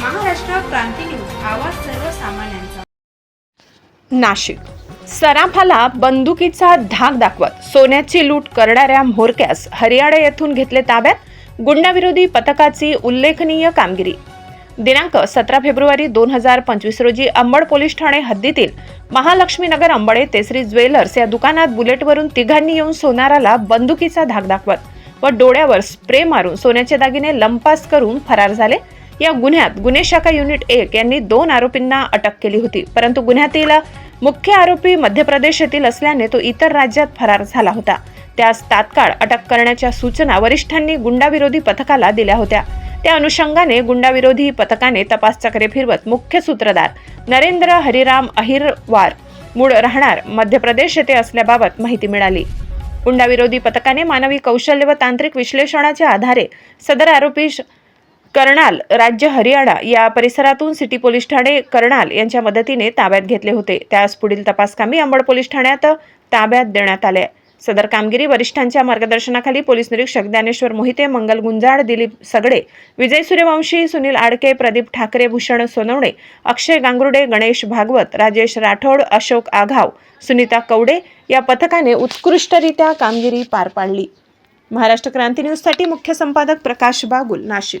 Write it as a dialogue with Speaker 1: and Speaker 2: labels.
Speaker 1: क्रांती news. आवाज सर्वसामान्यांचा.
Speaker 2: नाशिक. सराफाला बंदुकीचा धाक दाखवत सोन्याची लूट करणाऱ्या म्होरक्यास हरियाणा येथून घेतले ताब्यात गुंडाविरोधी पथकाची उल्लेखनीय कामगिरी. दिनांक सतरा फेब्रुवारी दोन हजार पंचवीस रोजी अंबड पोलीस ठाणे हद्दीतील महालक्ष्मीनगर अंबडे तेसरी ज्वेलर्स या दुकानात बुलेटवरून तिघांनी येऊन सोनाराला बंदुकीचा धाक दाखवत व डोळ्यावर स्प्रे मारून सोन्याचे दागिने लंपास करून फरार झाले. या गुन्ह्यात गुन्हे शाखा युनिट एक यांनी दोन आरोपींना अटक केली होती. परंतु गुन्ह्यातील मुख्य आरोपी मध्य प्रदेश येथील असल्याने तो इतर राज्यात फरार झाला होता. त्यास तात्काळ अटक करण्याच्या सूचना वरिष्ठांनी गुंडाविरोधी पथकाला दिल्या होत्या. त्या अनुषंगाने गुंडाविरोधी पथकाने तपास चक्रे फिरवत मुख्य सूत्रधार नरेंद्र हरिराम अहिरवार मूळ राहणार मध्य प्रदेश येथे असल्याबाबत माहिती मिळाली. गुंडाविरोधी पथकाने मानवी कौशल्य व तांत्रिक विश्लेषणाच्या आधारे सदर आरोपी कर्णाल राज्य हरियाणा या परिसरातून सिटी पोलीस ठाणे कर्णाल यांच्या मदतीने ताब्यात घेतले होते. त्यास पुढील तपासकामी अंबड पोलीस ठाण्यात ताब्यात देण्यात आले. सदर कामगिरी वरिष्ठांच्या मार्गदर्शनाखाली पोलीस निरीक्षक ज्ञानेश्वर मोहिते मंगल गुंजाळ दिलीप सगडे विजय सूर्यवंशी सुनील आडके प्रदीप ठाकरे भूषण सोनवणे अक्षय गांगरुडे गणेश भागवत राजेश राठोड अशोक आघाव सुनीता कवडे या पथकाने उत्कृष्टरित्या कामगिरी पार पाडली. महाराष्ट्र क्रांती न्यूजसाठी मुख्य संपादक प्रकाश बागुल नाशिक.